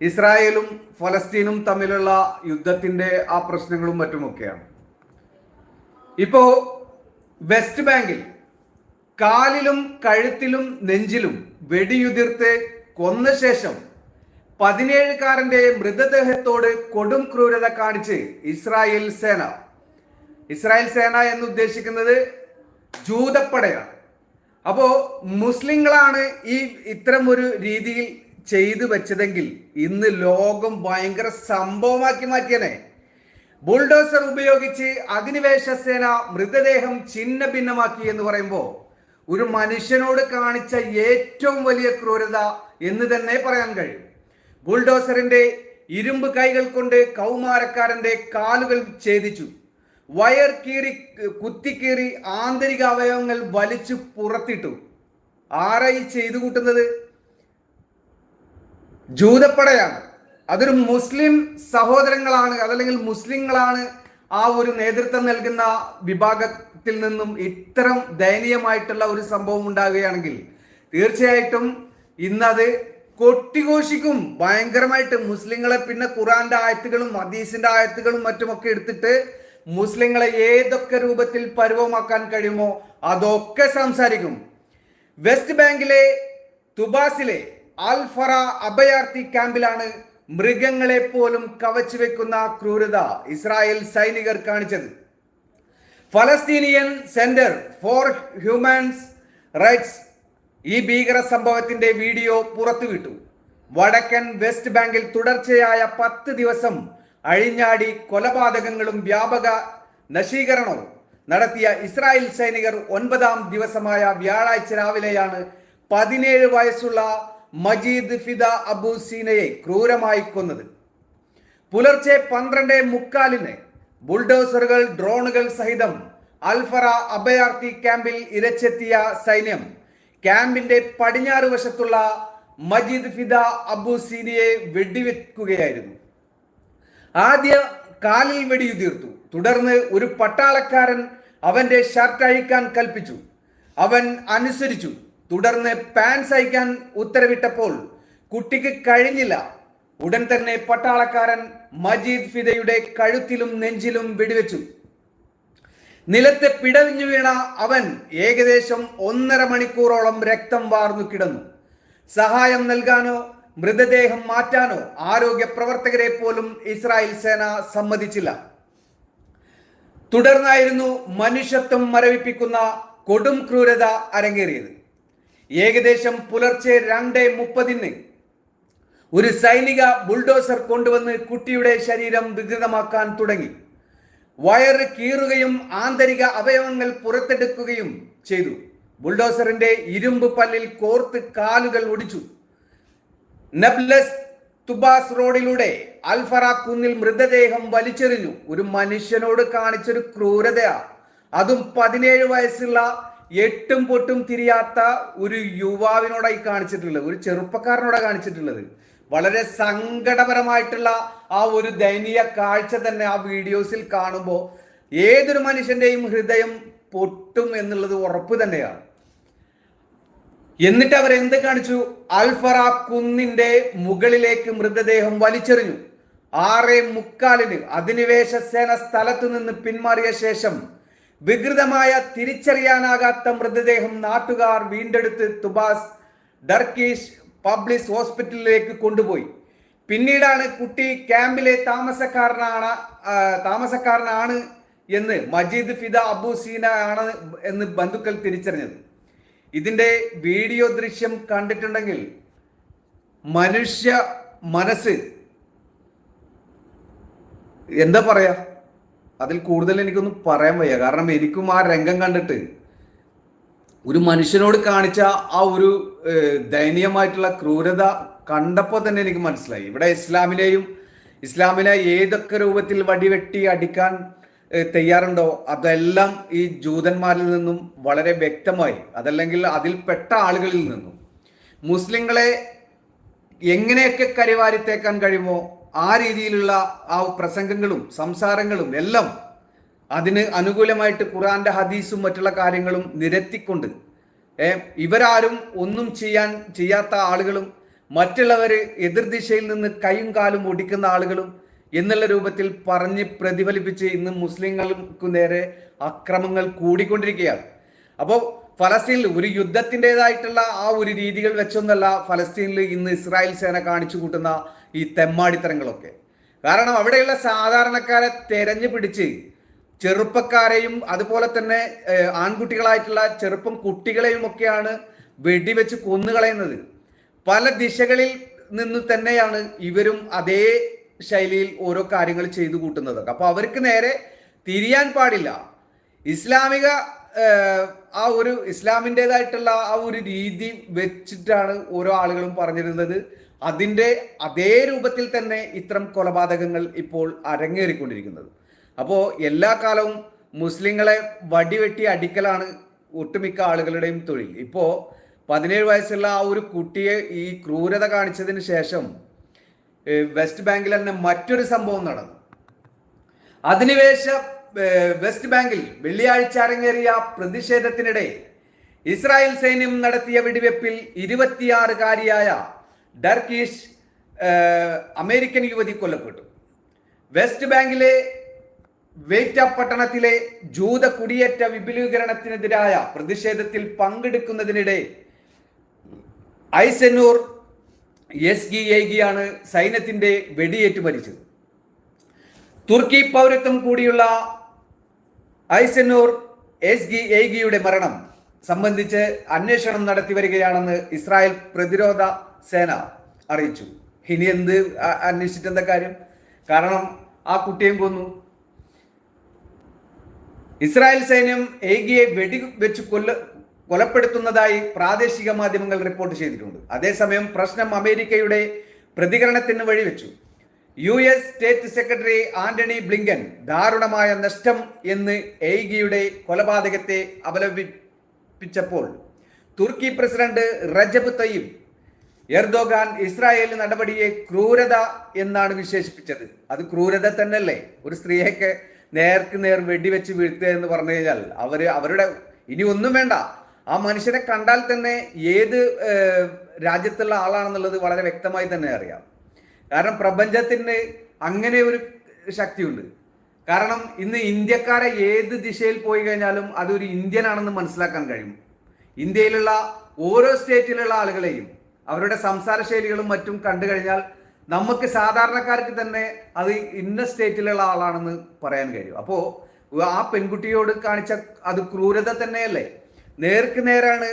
ഇസ്രായേലും ഫലസ്തീനും തമ്മിലുള്ള യുദ്ധത്തിന്റെ ആ പ്രശ്നങ്ങളും മറ്റുമൊക്കെയാണ്. ഇപ്പോ വെസ്റ്റ് ബാങ്കിൽ കാലിലും കഴുത്തിലും നെഞ്ചിലും വെടിയുതിർത്ത് കൊന്ന ശേഷം പതിനേഴുകാരന്റെ മൃതദേഹത്തോട് കൊടും ക്രൂരത കാണിച്ച് ഇസ്രായേൽ സേന. ഇസ്രായേൽ സേന എന്ന് ഉദ്ദേശിക്കുന്നത് ജൂതപ്പടയാണ്. അപ്പോ മുസ്ലിങ്ങളാണ് ഈ ഇത്തരം ഒരു രീതിയിൽ ചെയ്തു വെച്ചതെങ്കിൽ ഇന്ന് ലോകം ഭയങ്കര സംഭവമാക്കി മാറ്റിയനെ. ബുൾഡോസർ ഉപയോഗിച്ച് അഗ്നിവേശ സേന മൃതദേഹം ഛിന്ന ഭിന്നമാക്കി എന്ന് പറയുമ്പോൾ ഒരു മനുഷ്യനോട് കാണിച്ച ഏറ്റവും വലിയ ക്രൂരത എന്ന് തന്നെ പറയാൻ കഴിയും. ബുൾഡോസറിന്റെ ഇരുമ്പ് കൈകൾ കൊണ്ട് കൗമാരക്കാരന്റെ കാലുകൾ ഛേദിച്ചു. വയർ കീറി കുത്തിക്കീറി ആന്തരിക അവയവങ്ങൾ വലിച്ചു പുറത്തിട്ടു. ആരായി ചെയ്തു കൂട്ടുന്നത്? ജൂതപ്പടയാണ്. അതൊരു മുസ്ലിം സഹോദരങ്ങളാണ് അതല്ലെങ്കിൽ മുസ്ലിങ്ങളാണ് ആ ഒരു നേതൃത്വം നൽകുന്ന വിഭാഗത്തിൽ നിന്നും ഇത്തരം ദയനീയമായിട്ടുള്ള ഒരു സംഭവം ഉണ്ടാകുകയാണെങ്കിൽ തീർച്ചയായിട്ടും ഇന്നത് കൊട്ടിഘോഷിക്കും. ഭയങ്കരമായിട്ട് മുസ്ലിങ്ങളെ പിന്നെ ഖുറാന്റെ ആയത്തുകളും ഹദീസിന്റെ ആയത്തുകളും മറ്റുമൊക്കെ എടുത്തിട്ട് മുസ്ലിങ്ങളെ ഏതൊക്കെ രൂപത്തിൽ പരുവമാക്കാൻ കഴിയുമോ അതൊക്കെ സംസാരിക്കും. വെസ്റ്റ് ബാങ്കിലെ തുബാസിലെ ആൽഫറ അഭയാർത്ഥി ക്യാമ്പിലാണ് മൃഗങ്ങളെ പോലും കവച്ചു വെക്കുന്ന ക്രൂരത ഇസ്രായേൽ സൈനികർ കാണിച്ചത്. Palestinian centre for humans rights ഈ ഭീകര സംഭവത്തിന്റെ വീഡിയോ പുറത്തുവിട്ടു. വടക്കൻ വെസ്റ്റ് ബാങ്കിൽ തുടർച്ചയായ പത്ത് ദിവസം അഴിഞ്ഞാടി കൊലപാതകങ്ങളും വ്യാപക നശീകരണവും നടത്തിയ ഇസ്രായേൽ സൈനികർ ഒൻപതാം ദിവസമായ വ്യാഴാഴ്ച രാവിലെയാണ് പതിനേഴ് വയസ്സുള്ള മജീദ് ഫിദ അബൂസീനയെ ക്രൂരമായി കൊന്നത്. പുലർച്ചെ പന്ത്രണ്ട് മുക്കാലിന് ബുൾഡോസറുകൾ ഡ്രോണുകൾ സഹിതം അൽഫറ അഭയാർത്ഥി ക്യാമ്പിൽ ഇരച്ചെത്തിയ സൈന്യം ക്യാമ്പിന്റെ പടിഞ്ഞാറ് വശത്തുള്ള മജീദ് ഫിദ അബൂസീനയെ വെടിവെക്കുകയായിരുന്നു. ആദ്യ കാലിൽ വെടിയുതിർത്തു. തുടർന്ന് ഒരു പട്ടാളക്കാരൻ അവന്റെ ഷർട്ട് അഴിക്കാൻ കൽപ്പിച്ചു. അവൻ അനുസരിച്ചു. തുടർന്ന് പാൻസ് അയക്കാൻ ഉത്തരവിട്ടപ്പോൾ കുട്ടിക്ക് കഴിഞ്ഞില്ല. ഉടൻ തന്നെ പട്ടാളക്കാരൻ മജീദ് ഫിദയുടെ കഴുത്തിലും നെഞ്ചിലും വെടിവെച്ചു. നിലത്തെ പിടവിഞ്ഞു വീണ അവൻ ഏകദേശം ഒന്നര മണിക്കൂറോളം രക്തം വാർന്നു കിടന്നു. സഹായം നൽകാനോ മൃതദേഹം മാറ്റാനോ ആരോഗ്യ പ്രവർത്തകരെ പോലും ഇസ്രായേൽ സേന സമ്മതിച്ചില്ല. തുടർന്നായിരുന്നു മനുഷ്യത്വം മരവിപ്പിക്കുന്ന കൊടും ക്രൂരത അരങ്ങേറിയത്. ഏകദേശം പുലർച്ചെ രണ്ട് മുപ്പതിന് ഒരു സൈനിക ബുൾഡോസർ കൊണ്ടുവന്ന് കുട്ടിയുടെ ശരീരം വികൃതമാക്കാൻ തുടങ്ങി. വയറ് കീറുകയും ആന്തരിക അവയവങ്ങൾ പുറത്തെടുക്കുകയും ചെയ്തു. ബുൾഡോസറിന്റെ ഇരുമ്പ് പല്ലിൽ കോർത്ത് കാലുകൾ ഒടിച്ചു. നബ്ലസ് തുബാസ് റോഡിലൂടെ അൽഫറ കുന്നിൽ മൃതദേഹം വലിച്ചെറിഞ്ഞു. ഒരു മനുഷ്യനോട് കാണിച്ചൊരു ക്രൂരതയാ. അതും പതിനേഴ് വയസ്സുള്ള എട്ടും പൊട്ടും തിരിയാത്ത ഒരു യുവാവിനോടായി കാണിച്ചിട്ടുള്ളത് ഒരു ചെറുപ്പക്കാരനോടാണ് കാണിച്ചിട്ടുള്ളത്. വളരെ സങ്കടപരമായിട്ടുള്ള ആ ഒരു ദയനീയ കാഴ്ച തന്നെ ആ വീഡിയോസിൽ കാണുമ്പോൾ ഏതൊരു മനുഷ്യന്റെയും ഹൃദയം പൊട്ടും എന്നുള്ളത് ഉറപ്പ് തന്നെയാണ് എന്നിട്ട് അവർ എന്ത് കാണിച്ചു? അൽഫറ കുന്നിന്റെ മുകളിലേക്ക് മൃതദേഹം വലിച്ചെറിഞ്ഞു. ആറേ മുക്കാലിന് അധിനിവേശ സേന സ്ഥലത്തു നിന്ന് പിന്മാറിയ ശേഷം വികൃതമായ തിരിച്ചറിയാനാകാത്ത മൃതദേഹം നാട്ടുകാർ വീണ്ടെടുത്ത് തുബാസ് ഡർക്കീഷ് പബ്ലിക് ഹോസ്പിറ്റലിലേക്ക് കൊണ്ടുപോയി. പിന്നീടാണ് കുട്ടി ക്യാമ്പിലെ താമസക്കാരനാണ് താമസക്കാരനാണ് എന്ന് മജീദ് ഫിദ അബു സീന ആണ് എന്ന് ബന്ധുക്കൾ തിരിച്ചറിഞ്ഞത്. ഇതിന്റെ വീഡിയോ ദൃശ്യം കണ്ടിട്ടുണ്ടെങ്കിൽ മനുഷ്യ മനസ്സ് എന്താ പറയാ? അതിൽ കൂടുതൽ എനിക്കൊന്നും പറയാൻ വയ്യ. കാരണം എനിക്കും ആ രംഗം കണ്ടിട്ട് ഒരു മനുഷ്യനോട് കാണിച്ച ആ ഒരു ദയനീയമായിട്ടുള്ള ക്രൂരത കണ്ടപ്പോൾ തന്നെ എനിക്ക് മനസ്സിലായി. ഇവിടെ ഇസ്ലാമിനെയും ഇസ്ലാമിനെ ഏതൊക്കെ രൂപത്തിൽ വടിവെട്ടി അടിക്കാൻ തയ്യാറുണ്ടോ അതെല്ലാം ഈ ജൂതന്മാരിൽ നിന്നും വളരെ വ്യക്തമായി. അതല്ലെങ്കിൽ അതിൽപ്പെട്ട ആളുകളിൽ നിന്നും. മുസ്ലിങ്ങളെ എങ്ങനെയൊക്കെ കരിവാരിത്തേക്കാൻ കഴിയുമോ ആ രീതിയിലുള്ള ആ പ്രസംഗങ്ങളും സംസാരങ്ങളും എല്ലാം അതിന് അനുകൂലമായിട്ട് ഖുറാന്റെ ഹദീസും മറ്റുള്ള കാര്യങ്ങളും നിരത്തിക്കൊണ്ട് ഏ ഇവരാരും ഒന്നും ചെയ്യാൻ ചെയ്യാത്ത ആളുകളും മറ്റുള്ളവർ എതിർദിശയിൽ നിന്ന് കൈയും കാലും ഒടിക്കുന്ന ആളുകളും എന്നുള്ള രൂപത്തിൽ പറഞ്ഞ് പ്രതിഫലിപ്പിച്ച് ഇന്ന് മുസ്ലിങ്ങൾക്ക് നേരെ അക്രമങ്ങൾ കൂടിക്കൊണ്ടിരിക്കുകയാണ്. അപ്പോൾ ഫലസ്തീനിൽ ഒരു യുദ്ധത്തിന്റെതായിട്ടുള്ള ആ ഒരു രീതികൾ വെച്ചൊന്നല്ല ഫലസ്തീനിൽ ഇന്ന് ഇസ്രായേൽ സേന കാണിച്ചു കൂട്ടുന്ന ഈ തെമ്മാടിത്തരങ്ങളൊക്കെ. കാരണം അവിടെയുള്ള സാധാരണക്കാരെ തെരഞ്ഞു പിടിച്ച് ചെറുപ്പക്കാരെയും അതുപോലെ തന്നെ ആൺകുട്ടികളായിട്ടുള്ള ചെറുപ്പം കുട്ടികളെയും ഒക്കെയാണ് വെടിവെച്ച് കൊന്നുകളയുന്നത്. പല ദിശകളിൽ നിന്ന് തന്നെയാണ് ഇവരും അതേ ശൈലിയിൽ ഓരോ കാര്യങ്ങൾ ചെയ്തു കൂട്ടുന്നത്. അപ്പോൾ അവർക്ക് നേരെ തിരിയാൻ പാടില്ല. ഇസ്ലാമിക ആ ഒരു ഇസ്ലാമിന്റെതായിട്ടുള്ള ആ ഒരു രീതി വെച്ചിട്ടാണ് ഓരോ ആളുകളും പറഞ്ഞിരുന്നത്. അതിന്റെ അതേ രൂപത്തിൽ തന്നെ ഇത്തരം കൊലപാതകങ്ങൾ ഇപ്പോൾ അരങ്ങേറിക്കൊണ്ടിരിക്കുന്നത്. അപ്പോൾ എല്ലാ കാലവും മുസ്ലിങ്ങളെ വടിവെട്ടി അടിക്കലാണ് ഒട്ടുമിക്ക ആളുകളുടെയും തൊഴിൽ. ഇപ്പോൾ പതിനേഴ് വയസ്സുള്ള ആ ഒരു കുട്ടിയെ ഈ ക്രൂരത കാണിച്ചതിന് ശേഷം വെസ്റ്റ് ബാങ്കിൽ തന്നെ മറ്റൊരു സംഭവം നടന്നു. അധിനിവേശ വെസ്റ്റ് ബാങ്കിൽ വെള്ളിയാഴ്ച അരങ്ങേറിയ പ്രതിഷേധത്തിനിടെ ഇസ്രായേൽ സൈന്യം നടത്തിയ വെടിവെപ്പിൽ ഇരുപത്തിയാറുകാരിയായ ഡർക്കീഷ് അമേരിക്കൻ യുവതി കൊല്ലപ്പെട്ടു. വെസ്റ്റ് ബാങ്കിലെ വേറ്റ പട്ടണത്തിലെ ജൂത കുടിയേറ്റ വിപുലീകരണത്തിനെതിരായ പ്രതിഷേധത്തിൽ പങ്കെടുക്കുന്നതിനിടെ ഐസെന്നൂർ എസ് ഗി ഏകിയാണ് സൈന്യത്തിന്റെ വെടിയേറ്റ് മരിച്ചത്. തുർക്കി പൗരത്വം കൂടിയുള്ള ഐസെന്നൂർ എസ് ഗി ഏഗിയുടെ മരണം സംബന്ധിച്ച് അന്വേഷണം നടത്തി വരികയാണെന്ന് ഇസ്രായേൽ പ്രതിരോധ സേന അറിയിച്ചു. ഇനി എന്ത് അന്വേഷിച്ചിട്ട് എന്താ കാര്യം? കാരണം ആ കുട്ടിയും കൊന്നു. ഇസ്രായേൽ സൈന്യം ഏഗിയെ വെടിവെച്ച് കൊല്ല കൊലപ്പെടുത്തുന്നതായി പ്രാദേശിക മാധ്യമങ്ങൾ റിപ്പോർട്ട് ചെയ്തിട്ടുണ്ട്. അതേസമയം പ്രശ്നം അമേരിക്കയുടെ പ്രതികരണത്തിന് വഴിവെച്ചു. U S state secretary Antony Blinken ദാരുണമായ നഷ്ടം എന്ന് ഏകിയുടെ കൊലപാതകത്തെ അപലപിച്ചപ്പോൾ തുർക്കി president Recep Tayyip Erdogan Israel നടപടിയെ ക്രൂരത എന്നാണ് വിശേഷിപ്പിച്ചത്. അത് ക്രൂരത തന്നെയല്ലേ? ഒരു സ്ത്രീയൊക്കെ നേർക്ക് നേർ വെടിവെച്ച് വീഴ്ത്തുക എന്ന് പറഞ്ഞു കഴിഞ്ഞാൽ അവർ അവരുടെ ഇനി ഒന്നും വേണ്ട. ആ മനുഷ്യനെ കണ്ടാൽ തന്നെ ഏത് രാജ്യത്തുള്ള ആളാണെന്നുള്ളത് വളരെ വ്യക്തമായി തന്നെ അറിയാം. കാരണം പ്രപഞ്ചത്തിന് അങ്ങനെ ഒരു ശക്തിയുണ്ട്. കാരണം ഇന്ന് ഇന്ത്യക്കാരെ ഏത് ദിശയിൽ പോയി കഴിഞ്ഞാലും അതൊരു ഇന്ത്യനാണെന്ന് മനസ്സിലാക്കാൻ കഴിയും. ഇന്ത്യയിലുള്ള ഓരോ സ്റ്റേറ്റിലുള്ള ആളുകളെയും അവരുടെ സംസാര ശൈലികളും മറ്റും കണ്ടു കഴിഞ്ഞാൽ നമുക്ക് സാധാരണക്കാർക്ക് തന്നെ അത് ഇന്ന സ്റ്റേറ്റിലുള്ള ആളാണെന്ന് പറയാൻ കഴിയും. അപ്പോൾ ആ പെൺകുട്ടിയോട് കാണിച്ച അത് ക്രൂരത തന്നെയല്ലേ? നേർക്ക് നേരാണ്